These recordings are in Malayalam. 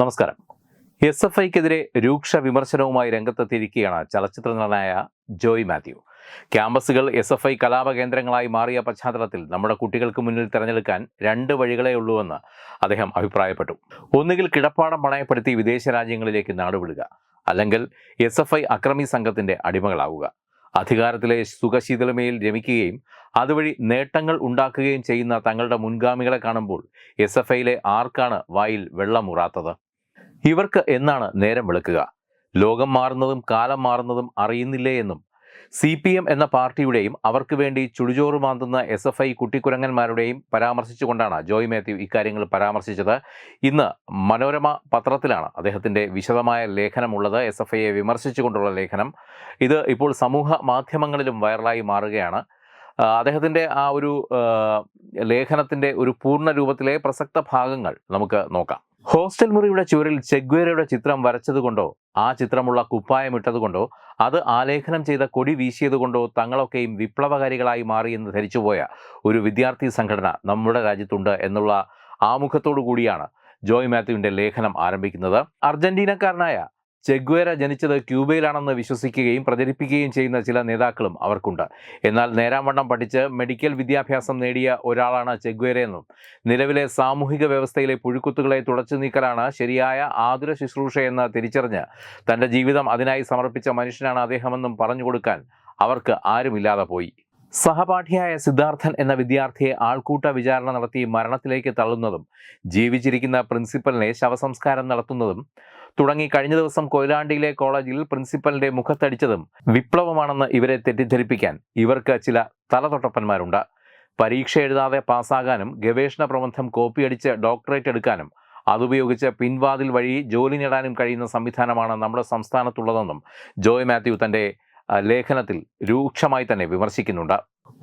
നമസ്കാരം എസ് എഫ് ഐക്കെതിരെ രൂക്ഷ വിമർശനവുമായി രംഗത്തെത്തിയിരിക്കുകയാണ് ചലച്ചിത്ര നടനായ ജോയ് മാത്യു ക്യാമ്പസുകൾ എസ് എഫ് ഐ കലാപകേന്ദ്രങ്ങളായി മാറിയ പശ്ചാത്തലത്തിൽ നമ്മുടെ കുട്ടികൾക്ക് മുന്നിൽ തിരഞ്ഞെടുക്കാൻ രണ്ട് വഴികളേ ഉള്ളൂവെന്ന് അദ്ദേഹം അഭിപ്രായപ്പെട്ടു ഒന്നുകിൽ കിടപ്പാടം പണയപ്പെടുത്തി വിദേശ രാജ്യങ്ങളിലേക്ക് നാടുവിടുക അല്ലെങ്കിൽ എസ് എഫ് ഐ അക്രമി സംഘത്തിന്റെ അടിമകളാവുക അധികാരത്തിലെ സുഖശീതലമയിൽ രമിക്കുകയും അതുവഴി നേട്ടങ്ങൾ ഉണ്ടാക്കുകയും ചെയ്യുന്ന തങ്ങളുടെ മുൻഗാമികളെ കാണുമ്പോൾ എസ് എഫ് ഐയിലെ ആർക്കാണ് വായിൽ വെള്ളമുറാത്തത് ഇവർക്ക് എന്നാണ് നേരം വെളുക്കുക ലോകം മാറുന്നതും കാലം മാറുന്നതും അറിയുന്നില്ലേ എന്നും സി പി എം എന്ന പാർട്ടിയുടെയും അവർക്ക് വേണ്ടി ചുടുചോറ് മാന്തുന്ന എസ് എഫ് ഐ കുട്ടിക്കുരങ്ങന്മാരുടെയും പരാമർശിച്ചുകൊണ്ടാണ് ജോയ് മാത്യു ഇക്കാര്യങ്ങൾ പരാമർശിച്ചത് ഇന്ന് മനോരമ പത്രത്തിലാണ് അദ്ദേഹത്തിൻ്റെ വിശദമായ ലേഖനമുള്ളത് എസ് എഫ് ഐയെ വിമർശിച്ചുകൊണ്ടുള്ള ലേഖനം ഇത് ഇപ്പോൾ സമൂഹ മാധ്യമങ്ങളിലും വൈറലായി മാറുകയാണ് അദ്ദേഹത്തിൻ്റെ ആ ഒരു ലേഖനത്തിൻ്റെ ഒരു പൂർണ്ണ രൂപത്തിലെ പ്രസക്ത ഭാഗങ്ങൾ നമുക്ക് നോക്കാം ഹോസ്റ്റൽ മുറിയുടെ ചുവരിൽ ചെഗ്വേരയുടെ ചിത്രം വരച്ചതുകൊണ്ടോ ആ ചിത്രമുള്ള കുപ്പായം ഇട്ടതുകൊണ്ടോ അത് ആലേഖനം ചെയ്ത കൊടി വീശിയതുകൊണ്ടോ തങ്ങളൊക്കെയും വിപ്ലവകാരികളായി മാറിയെന്ന് ധരിച്ചുപോയ ഒരു വിദ്യാർത്ഥി സംഘടന നമ്മുടെ രാജ്യത്തുണ്ട് എന്നുള്ള ആമുഖത്തോടു കൂടിയാണ് ജോയ് മാത്യുവിൻ്റെ ലേഖനം ആരംഭിക്കുന്നത് അർജന്റീനക്കാരനായ ചെഗ്വേര ജനിച്ചത് ക്യൂബയിലാണെന്ന് വിശ്വസിക്കുകയും പ്രചരിപ്പിക്കുകയും ചെയ്യുന്ന ചില നേതാക്കളും അവർക്കുണ്ട് എന്നാൽ നേരാംവണ്ണം പഠിച്ച് മെഡിക്കൽ വിദ്യാഭ്യാസം നേടിയ ഒരാളാണ് ചെഗ്വേരയെന്നും നിലവിലെ സാമൂഹിക വ്യവസ്ഥയിലെ പുഴുക്കുത്തുകളെ തുടച്ചു നീക്കലാണ് ശരിയായ ആതുര ശുശ്രൂഷയെന്ന് തിരിച്ചറിഞ്ഞ് തൻ്റെ ജീവിതം അതിനായി സമർപ്പിച്ച മനുഷ്യനാണ് അദ്ദേഹമെന്നും പറഞ്ഞു കൊടുക്കാൻ അവർക്ക് ആരുമില്ലാതെ പോയി സഹപാഠിയായ സിദ്ധാർത്ഥൻ എന്ന വിദ്യാർത്ഥിയെ ആൾക്കൂട്ട വിചാരണ നടത്തി മരണത്തിലേക്ക് തള്ളുന്നതും ജീവിച്ചിരിക്കുന്ന പ്രിൻസിപ്പലിനെ ശവസംസ്കാരം നടത്തുന്നതും തുടങ്ങി കഴിഞ്ഞ ദിവസം കൊയിലാണ്ടിയിലെ കോളേജിൽ പ്രിൻസിപ്പലിന്റെ മുഖത്തടിച്ചതും വിപ്ലവമാണെന്ന് ഇവരെ തെറ്റിദ്ധരിപ്പിക്കാൻ ഇവർക്ക് ചില തലതൊട്ടപ്പന്മാരുണ്ട് പരീക്ഷ എഴുതാതെ പാസ്സാകാനും ഗവേഷണ പ്രബന്ധം കോപ്പിയടിച്ച് ഡോക്ടറേറ്റ് എടുക്കാനും അതുപയോഗിച്ച് പിൻവാതിൽ വഴി ജോലി നേടാനും കഴിയുന്ന സംവിധാനമാണ് നമ്മുടെ സംസ്ഥാനത്തുള്ളതെന്നും ജോയ് മാത്യു തൻ്റെ ലേഖനത്തിൽ രൂക്ഷമായി തന്നെ വിമർശിക്കുന്നുണ്ട്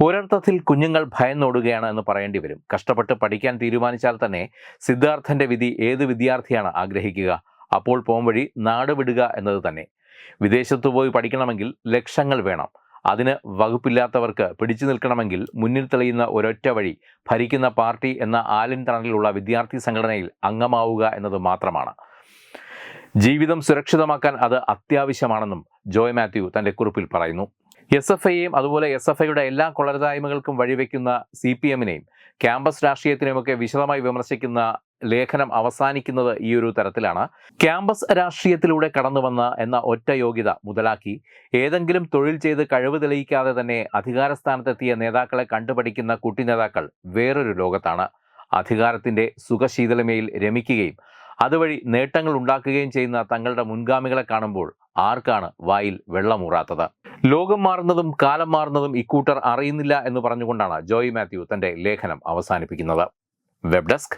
ഒരർത്ഥത്തിൽ കുഞ്ഞുങ്ങൾ ഭയന്നോടുകയാണ് എന്ന് പറയേണ്ടി വരും കഷ്ടപ്പെട്ട് പഠിക്കാൻ തീരുമാനിച്ചാൽ തന്നെ സിദ്ധാർത്ഥൻ്റെ വിധി ഏത് വിദ്യാർത്ഥിയാണ് ആഗ്രഹിക്കുക അപ്പോൾ പോംവഴി നാട് വിടുക എന്നത് തന്നെ വിദേശത്ത് പോയി പഠിക്കണമെങ്കിൽ ലക്ഷങ്ങൾ വേണം അതിന് വകുപ്പില്ലാത്തവർക്ക് പിടിച്ചു നിൽക്കണമെങ്കിൽ മുന്നിൽ തെളിയുന്ന ഒരൊറ്റ വഴി ഭരിക്കുന്ന പാർട്ടി എന്ന ആലിൻ തണലിലുള്ള വിദ്യാർത്ഥി സംഘടനയിൽ അംഗമാവുക എന്നത് മാത്രമാണ് ജീവിതം സുരക്ഷിതമാക്കാൻ അത് അത്യാവശ്യമാണെന്നും ജോയ് മാത്യു തൻ്റെ കുറിപ്പിൽ പറയുന്നു എസ് എഫ് ഐയെയും അതുപോലെ എസ് എഫ് ഐയുടെ എല്ലാ കൊളരതായ്മകൾക്കും വഴിവെക്കുന്ന സി പി എമ്മിനെയും ക്യാമ്പസ് രാഷ്ട്രീയത്തിനെയുമൊക്കെ വിശദമായി വിമർശിക്കുന്ന ലേഖനം അവസാനിക്കുന്നത് ഈ ഒരു തരത്തിലാണ് ക്യാമ്പസ് രാഷ്ട്രീയത്തിലൂടെ കടന്നു വന്ന എന്ന ഒറ്റ യോഗ്യത മുതലാക്കി ഏതെങ്കിലും തൊഴിൽ ചെയ്ത് കഴിവ് തെളിയിക്കാതെ തന്നെ അധികാരസ്ഥാനത്തെത്തിയ നേതാക്കളെ കണ്ടുപഠിക്കുന്ന കുട്ടി നേതാക്കൾ വേറൊരു ലോകത്താണ് അധികാരത്തിന്റെ സുഖശീതളമയിൽ രമിക്കുകയും അതുവഴി നേട്ടങ്ങൾ ഉണ്ടാക്കുകയും ചെയ്യുന്ന തങ്ങളുടെ മുൻഗാമികളെ കാണുമ്പോൾ ആർക്കാണ് വായിൽ വെള്ളമൂറാത്തത് ലോകം മാറുന്നതും കാലം മാറുന്നതും ഇക്കൂട്ടർ അറിയുന്നില്ല എന്ന് പറഞ്ഞുകൊണ്ടാണ് ജോയി മാത്യു തന്റെ ലേഖനം അവസാനിപ്പിക്കുന്നത് web desk